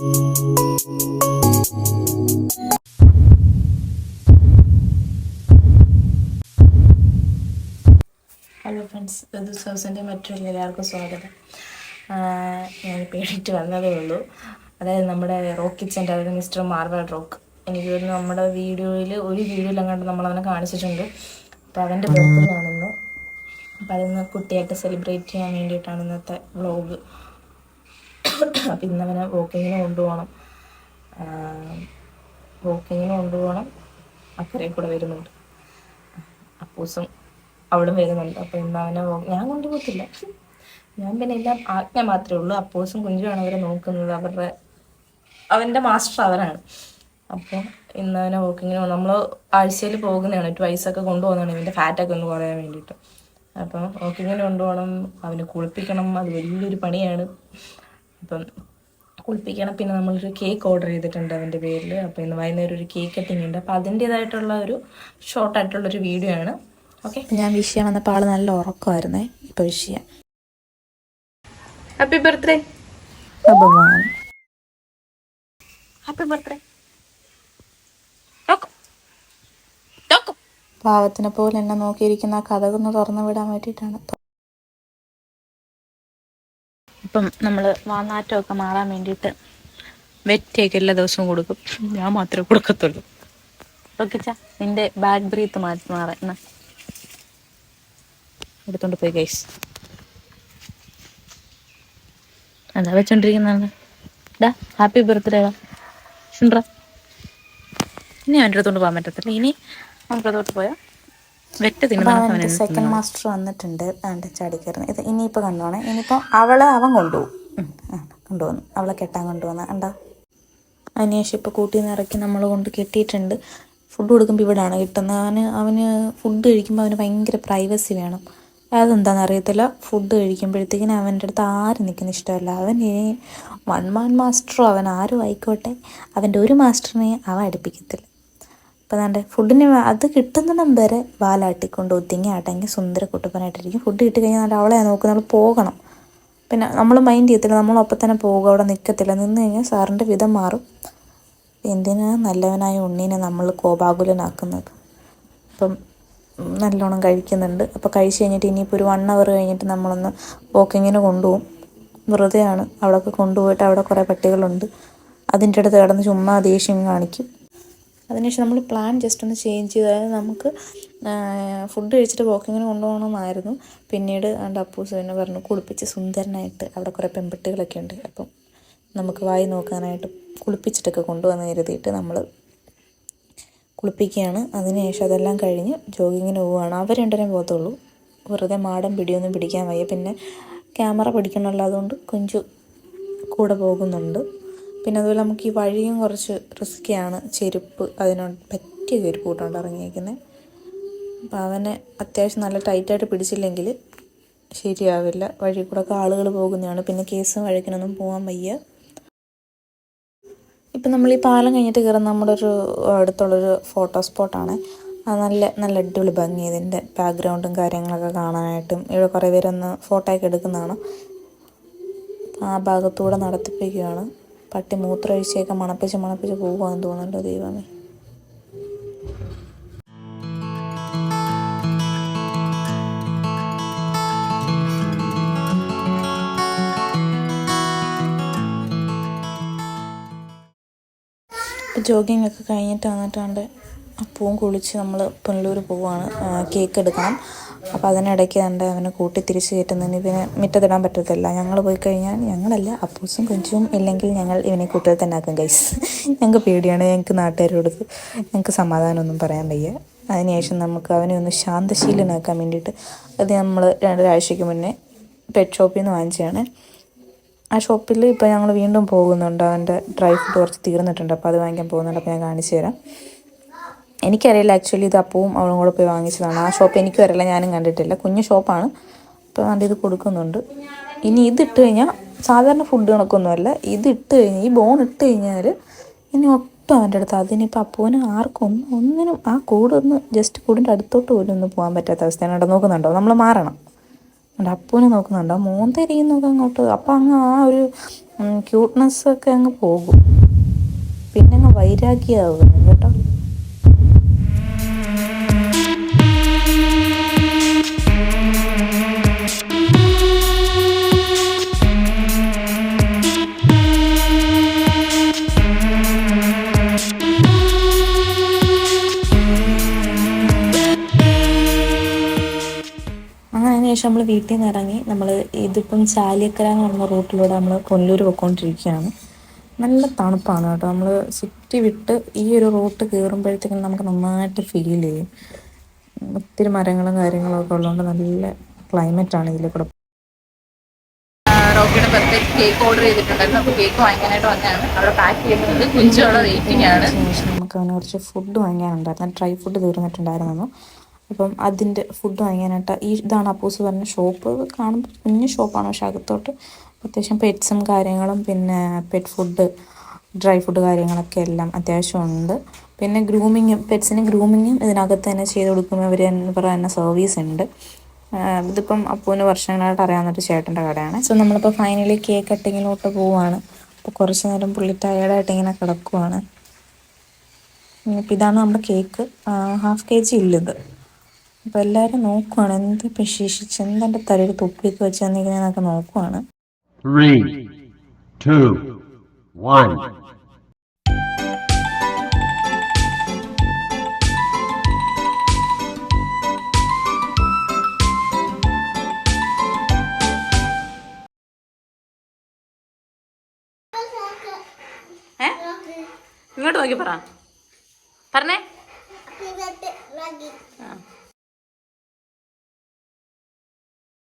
Hello friends ഇത് സൗസന്റെ മറ്റുള്ള എല്ലാവർക്കും സ്വാഗതം. ഞാൻ പേടിയിട്ട് വന്നതേ ഉള്ളൂ. അതായത് നമ്മുടെ റോക്ക് കിച്ചന്റെ അതായത് മിസ്റ്റർ മാർവൽ റോക്ക്. എനിക്ക് നമ്മുടെ വീഡിയോയിൽ ഒരു വീഡിയോയിലെങ്ങാണ്ട് നമ്മളവനെ കാണിച്ചിട്ടുണ്ട്. അപ്പോൾ അവന്റെ ബർത്ത്ഡേ ആണെന്ന്. അപ്പോൾ അതിന്ന് കുട്ടിയായിട്ട് സെലിബ്രേറ്റ് ചെയ്യാൻ വേണ്ടിയിട്ടാണ് ഇന്നത്തെ വ്ളോഗ് അപ്പോൾ ഇന്നവനെ വോക്കിങ്ങിന് കൊണ്ടുപോകണം. വോക്കിങ്ങിന് കൊണ്ടുപോകണം. അക്കരെ കൂടെ വരുന്നുണ്ട്. അപ്പൂസും അവിടെ വരുന്നുണ്ട്. അപ്പൊ ഇന്ന് അവനെ ഞാൻ കൊണ്ടുപോകത്തില്ല. ഞാൻ പിന്നെ എല്ലാം ആജ്ഞ മാത്രമേ ഉള്ളൂ. അപ്പൂസും കുഞ്ചുമാണ് അവരെ നോക്കുന്നത്. അവരുടെ അവന്റെ മാസ്റ്റർ അവരാണ്. അപ്പോൾ ഇന്ന് അവനെ വോക്കിങ്ങിന് നമ്മൾ ആഴ്ചയിൽ പോകുന്നതാണ്. ട്വൈസ് ഒക്കെ കൊണ്ടുപോകുന്നതാണ്. ഇവന്റെ ഫാറ്റൊക്കെ ഒന്ന് കുറയാൻ വേണ്ടിയിട്ട്. അപ്പം വോക്കിങ്ങിന് കൊണ്ടുപോകണം. അവനെ കുളിപ്പിക്കണം. അത് വലിയൊരു പണിയാണ്. അപ്പം കുളിപ്പിക്കണം. പിന്നെ നമ്മളൊരു കേക്ക് ഓർഡർ ചെയ്തിട്ടുണ്ട് അവന്റെ പേരിൽ അപ്പോൾ ഇന്ന് വൈകുന്നേരം ഒരു കേക്ക് കട്ടിങ് ഉണ്ട്. അപ്പോൾ അതിന്റേതായിട്ടുള്ള ഒരു ഷോർട്ട് ഷോർട്ടായിട്ടുള്ളൊരു വീഡിയോ ആണ്. ഓക്കെ ഞാൻ വിഷയം വന്നപ്പോൾ ആൾ നല്ല ഉറക്കമായിരുന്നേ. ഇപ്പൊ വിഷയം ഹാപ്പി ബർത്ത്ഡേ ഹാപ്പി ബർത്ത്ഡേ പാവത്തിനെ പോലെ എന്നെ നോക്കിയിരിക്കുന്ന ആ കഥകൊന്ന് തുറന്നു വിടാൻ വേണ്ടിയിട്ടാണ്. ഇപ്പം നമ്മൾ വാന്നാറ്റമൊക്കെ മാറാൻ വേണ്ടിയിട്ട് വെറ്റയൊക്കെ എല്ലാ ദിവസവും കൊടുക്കും. ഞാൻ മാത്രമേ കൊടുക്കത്തുള്ളൂ. ഓക്കെ ചാ നിന്റെ ബാഡ് ബ്രീത്ത് മാറ്റി മാറാം. എന്നാ. എടുത്തോണ്ട് പോയി ഗൈസ് എന്താ വെച്ചോണ്ടിരിക്കുന്നതാണ്? ഡാ ഹാപ്പി ബർത്ത്ഡേ ഡാ ശുണ്ട്ര ഇനി അവന്റെ അടുത്തോണ്ട് പോകാൻ പറ്റത്തില്ല. ഇനി നമുക്ക് അതോട്ട് പോയാൽ തിന്നുന്ന സെക്കൻഡ് മാസ്റ്റർ വന്നിട്ടുണ്ട്. അവന്റെ ചാടിക്കയറുന്നത് ഇത് ഇനിയിപ്പോൾ കണ്ടോണേ. ഇനിയിപ്പോൾ അവളെ അവൻ കൊണ്ടുപോകും. കൊണ്ടുവന്നു അവളെ കെട്ടാൻ കൊണ്ടുവന്ന കണ്ടോ? അതിനുശേഷം ഇപ്പോൾ കൂട്ടി നിറക്കി നമ്മൾ കൊണ്ട് കെട്ടിയിട്ടുണ്ട്. ഫുഡ് കൊടുക്കുമ്പോൾ ഇവിടെയാണ് കിട്ടുന്നത്. അവന് അവന് ഫുഡ് കഴിക്കുമ്പോൾ അവന് ഭയങ്കര പ്രൈവസി വേണം. അതെന്താണെന്ന് അറിയത്തില്ല. ഫുഡ് കഴിക്കുമ്പോഴത്തേക്കിനും അവന്റെ അടുത്ത് ആരും നിൽക്കുന്ന ഇഷ്ടമല്ല. അവൻ വൺ മാൻ മാസ്റ്ററോ അവൻ ആരും ആയിക്കോട്ടെ. അവന്റെ ഒരു മാസ്റ്ററിനെ അവൻ അടുപ്പിക്കത്തില്ല. അപ്പോൾ അതാണ്ട് ഫുഡിന് അത് കിട്ടുന്നിടം വരെ വാലാട്ടിക്കൊണ്ട് ഒതുങ്ങി അടങ്ങി സുന്ദര കുട്ടപ്പനായിട്ടിരിക്കും. ഫുഡ് കിട്ടി കഴിഞ്ഞാൽ നല്ല അവളെ നോക്കുന്നത് നമ്മൾ പോകണം. പിന്നെ നമ്മൾ മൈൻഡ് ചെയ്യത്തില്ല നമ്മളൊപ്പം തന്നെ പോകുക അവിടെ നിൽക്കത്തില്ല നിന്ന് കഴിഞ്ഞാൽ സാറിന്റെ വിധം മാറും. എന്തിനാ നല്ലവനായ ഉണ്ണീനെ നമ്മൾ കോപാകുലനാക്കുന്നത്? അപ്പം നല്ലോണം കഴിക്കുന്നുണ്ട്. അപ്പോൾ കഴിച്ച് കഴിഞ്ഞിട്ട് ഇനിയിപ്പോൾ ഒരു വൺ അവർ കഴിഞ്ഞിട്ട് നമ്മളൊന്ന് വാക്കിങ്ങിന് കൊണ്ടുപോകും. വെറുതെയാണ്. അവിടെയൊക്കെ കൊണ്ടുപോയിട്ട് അവിടെ കുറേ പട്ടികളുണ്ട്. അതിന്റെ അടുത്ത് കിടന്ന് ചുമ്മാ ദേഷ്യം കാണിക്കും. അതിനുശേഷം നമ്മൾ പ്ലാൻ ജസ്റ്റ് ഒന്ന് ചേഞ്ച് ചെയ്തു. അതായത് നമുക്ക് ഫുഡ് കഴിച്ചിട്ട് വാക്കിങ്ങിന് കൊണ്ടുപോകണമെന്നായിരുന്നു പിന്നീട് എന്റെ അപ്പൂസ് എന്നെ പറഞ്ഞു കുളിപ്പിച്ച് സുന്ദരനായിട്ട് അവിടെ കുറേ പെൺപെട്ടികളൊക്കെ ഉണ്ട്. അപ്പം നമുക്ക് വായി നോക്കാനായിട്ട് കുളിപ്പിച്ചിട്ടൊക്കെ കൊണ്ടുവന്ന് കരുതിയിട്ട് നമ്മൾ കുളിപ്പിക്കുകയാണ്. അതിനുശേഷം അതെല്ലാം കഴിഞ്ഞ് ജോഗിങ്ങിന് പോവുകയാണ്. അവർ രണ്ടുപേരും പോകത്തുള്ളൂ. വെറുതെ മാടൻ പിടിയൊന്നും പിടിക്കാൻ വയ്യ. പിന്നെ ക്യാമറ പിടിക്കണമല്ലോ അതുകൊണ്ട് കൊഞ്ചു കൂടെ പോകുന്നുണ്ട്. പിന്നെ അതുപോലെ നമുക്ക് ഈ വഴിയും കുറച്ച് റിസ്ക്കിയാണ് ചെരുപ്പ് അതിനോട് പറ്റിയ ചെരുപ്പ് കൂട്ടുകൊണ്ട് ഇറങ്ങിയേക്കുന്നത് അപ്പം അവനെ അത്യാവശ്യം നല്ല ടൈറ്റായിട്ട് പിടിച്ചില്ലെങ്കിൽ ശരിയാവില്ല. വഴി കൂടെ ഒക്കെ ആളുകൾ പോകുന്നതാണ്. പിന്നെ കേസും വഴക്കിനൊന്നും പോകാൻ വയ്യ. ഇപ്പം നമ്മൾ ഈ പാലം കഴിഞ്ഞിട്ട് കയറുന്ന നമ്മുടെ ഒരു അടുത്തുള്ളൊരു ഫോട്ടോ സ്പോട്ടാണ്. അത് നല്ല നല്ല അടിപൊളി ഭംഗി. ഇതിന്റെ ബാക്ക്ഗ്രൗണ്ടും കാര്യങ്ങളൊക്കെ കാണാനായിട്ടും ഇവിടെ കുറേ പേരൊന്ന് ഫോട്ടോ ഒക്കെ എടുക്കുന്നതാണ്. ആ ഭാഗത്തൂടെ നടത്തിപ്പിക്കുകയാണ് പട്ടി മൂത്രമൊഴിച്ചൊക്കെ മണപ്പിച്ച് മണപ്പിച്ച് പോകുകയെന്ന് തോന്നുന്നുണ്ടോ ദൈവമേ? ജോഗിങ് ഒക്കെ കഴിഞ്ഞിട്ട് വന്നിട്ടുണ്ട് അപ്പവും കുളിച്ച് നമ്മൾ പുനലൂർ പോവാണ്. കേക്ക് എടുക്കണം. അപ്പോൾ അതിനിടയ്ക്ക് കണ്ട് അവന് കൂട്ടി തിരിച്ച് കയറ്റുന്നതിന് ഇവനെ മുറ്റത്തിടാൻ പറ്റത്തില്ല. ഞങ്ങൾ പോയി കഴിഞ്ഞാൽ ഞങ്ങളല്ല അപ്പൂസും കൊഞ്ചും ഇല്ലെങ്കിൽ ഞങ്ങൾ ഇവനെ കൂട്ടിൽ തന്നെ ആക്കും ഗൈസ് ഞങ്ങൾക്ക് പേടിയാണ് ഞങ്ങൾക്ക് നാട്ടുകാരോട് ഞങ്ങൾക്ക് സമാധാനമൊന്നും പറയാൻ വയ്യ. അതിനുശേഷം നമുക്ക് അവനെ ഒന്ന് ശാന്തശീലനാക്കാൻ വേണ്ടിയിട്ട് അത് നമ്മൾ രണ്ടൊരാഴ്ചയ്ക്ക് മുന്നേ പെറ്റ് ഷോപ്പിൽ നിന്ന് വാങ്ങിച്ചതാണ്. ആ ഷോപ്പിൽ ഇപ്പോൾ ഞങ്ങൾ വീണ്ടും പോകുന്നുണ്ട്. അവന്റെ ഡ്രൈ ഫ്രൂട്ട് കുറച്ച് തീർന്നിട്ടുണ്ട്. അപ്പോൾ അത് വാങ്ങിക്കാൻ പോകുന്നുണ്ട്. അപ്പോൾ ഞാൻ കാണിച്ചു തരാം. എനിക്കറിയില്ല ആക്ച്വലി ഇത് അപ്പവും അവളും കൂടെ പോയി വാങ്ങിച്ചതാണ്. ആ ഷോപ്പ് എനിക്കും അറിയില്ല ഞാനും കണ്ടിട്ടില്ല. കുഞ്ഞു ഷോപ്പാണ് അപ്പോൾ നല്ല ഇത് കൊടുക്കുന്നുണ്ട്. ഇനി ഇതിട്ട് കഴിഞ്ഞാൽ സാധാരണ ഫുഡ് കണക്കൊന്നുമല്ല. ഇത് ഇട്ട് കഴിഞ്ഞാൽ ഈ ബോൺ ഇട്ട് കഴിഞ്ഞാൽ ഇനി ഒട്ടും അവന്റെ അടുത്ത് അതിനിപ്പോൾ അപ്പൂന് ആർക്കും ഒന്നും ഒന്നിനും ആ കൂടൊന്ന് ജസ്റ്റ് കൂടിന്റെ അടുത്തോട്ട് പോലും ഒന്ന് പോകാൻ പറ്റാത്ത അവസ്ഥയാണ്. അവിടെ നോക്കുന്നുണ്ടോ? നമ്മൾ മാറണം. എന്റെ അപ്പൂനെ നോക്കുന്നുണ്ടോ? മോന്തരിയും നോക്കാം അങ്ങോട്ട്. അപ്പം അങ്ങ് ആ ഒരു ക്യൂട്ട്നെസ് ഒക്കെ അങ്ങ് പോകും. പിന്നെ അങ്ങ് വൈരാഗ്യമാകും ശേഷം നമ്മൾ വീട്ടിൽ നിന്ന് ഇറങ്ങി നമ്മൾ ഇതിപ്പം ചാലിയക്കര എന്ന് പറഞ്ഞ റൂട്ടിലൂടെ നമ്മൾ കൊല്ലൂർ പോയിക്കൊണ്ടിരിക്കുകയാണ് നല്ല തണുപ്പാണ് കേട്ടോ. നമ്മൾ സിറ്റി വിട്ട് ഈ ഒരു റൂട്ട് കയറുമ്പോഴത്തേക്കും നമുക്ക് നന്നായിട്ട് ഫീൽ ചെയ്യും. ഒത്തിരി മരങ്ങളും കാര്യങ്ങളും ഒക്കെ ഉള്ളതുകൊണ്ട് നല്ല ക്ലൈമറ്റ് ആണ് ഇതിൽ കൂടെ. റോക്കിയുടെ ബർത്ത്ഡേ കേക്ക് ഓർഡർ ചെയ്തിട്ടുണ്ടായിരുന്നു. അപ്പോൾ കേക്ക് വാങ്ങാനായിട്ട് വന്നതാണ്. അവിടെ പാക്ക് ചെയ്യുന്നത് കുഞ്ചോടെ വെയിറ്റിംഗ് ആണ്. നമുക്ക് അവന് കുറച്ച് ഫുഡ് വാങ്ങാനുണ്ടായിരുന്നു ഡ്രൈ ഫുഡ് തീർന്നിട്ടുണ്ടായിരുന്നു. അപ്പം അതിന്റെ ഫുഡ് വാങ്ങാനായിട്ട് ഈ ഇതാണ് അപ്പൂസ് പറഞ്ഞ ഷോപ്പ് കാണുമ്പോൾ കുഞ്ഞു ഷോപ്പാണ് പക്ഷെ അകത്തോട്ട് അത്യാവശ്യം പെറ്റ്സും കാര്യങ്ങളും പിന്നെ പെറ്റ് ഫുഡ് ഡ്രൈ ഫുഡ് കാര്യങ്ങളൊക്കെ എല്ലാം അത്യാവശ്യമുണ്ട്. പിന്നെ ഗ്രൂമിങ് പെറ്റ്സിന് ഗ്രൂമിങ്ങും ഇതിനകത്ത് തന്നെ ചെയ്ത് കൊടുക്കുമ്പോൾ അവർ പറയുന്ന സർവീസ് ഉണ്ട്. ഇതിപ്പം അപ്പൂന് വർഷങ്ങളായിട്ട് അറിയാവുന്നൊരു ചേട്ടന്റെ കടയാണ്. സോ നമ്മളിപ്പോൾ ഫൈനലി കേക്ക് കട്ടിങ്ങിലോട്ട് പോവുകയാണ് അപ്പോൾ കുറച്ച് നേരം പുള്ളി ടയേർഡായിട്ട് ഇങ്ങനെ കിടക്കുവാണ്. ഇപ്പം ഇതാണ് നമ്മുടെ കേക്ക് ഹാഫ് കെ ജി ഇല്ലിത്. അപ്പോൾ എല്ലാവരും നോക്കുവാണ് എന്ത് വിശേഷിച്ച് എന്തെന്റെ തലയിൽ തൊപ്പിയൊക്കെ വെച്ച് തന്നിരിക്കുന്നതെന്നൊക്കെ നോക്കുവാണ്. ഇങ്ങോട്ട് നോക്കി പറ. പറഞ്ഞേ. ആ.